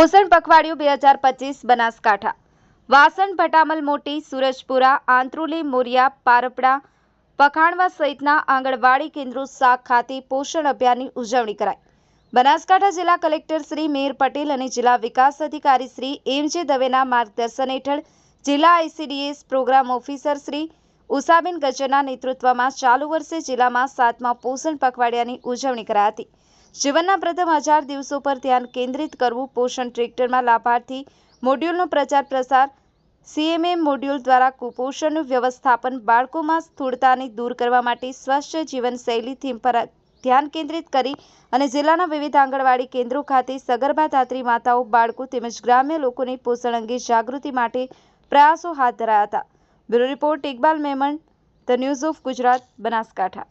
પોષણ પખવાડિયું બે હજાર પચીસ બનાસકાંઠા. વાસણ, ભટામલ, મોટી સુરજપુરા આંત્રુલી, મોરિયા, પારપડા, પખાણવા સહિતના આંગણવાડી કેન્દ્રો શાખ ખાતે પોષણ અભિયાનની ઉજવણી કરાઈ. બનાસકાંઠા જિલ્લા કલેક્ટર શ્રી મેયર પટેલ અને જિલ્લા વિકાસ અધિકારી શ્રી એમ જે દવેના માર્ગદર્શન હેઠળ જિલ્લા ICDS program officer Shri Ushaben ગજરના નેતૃત્વમાં ચાલુ વર્ષે જિલ્લામાં સાતમા પોષણ પખવાડિયાની ઉજવણી કરાઈ હતી. જીવનના પ્રથમ હજાર દિવસો પર ધ્યાન કેન્દ્રિત કરવું પોષણ ટ્રેક્ટરમાં લાભાર્થી મોડ્યુલનો પ્રચાર પ્રસાર સીએમએ મોડ્યુલ દ્વારા કુપોષણનું વ્યવસ્થાપન બાળકોમાં સ્થૂળતાને દૂર કરવા માટે સ્વસ્થ જીવનશૈલી થીમ પર ધ્યાન કેન્દ્રિત કરી અને જિલ્લાના વિવિધ આંગણવાડી કેન્દ્રો ખાતે સગર્ભા ધાત્રી માતાઓ, બાળકો તેમજ ગ્રામ્ય લોકોને પોષણ અંગે જાગૃતિ માટે પ્રયાસો હાથ ધરાયા હતા. Bureau report, Iqbal Memon the news of Gujarat, Banaskantha.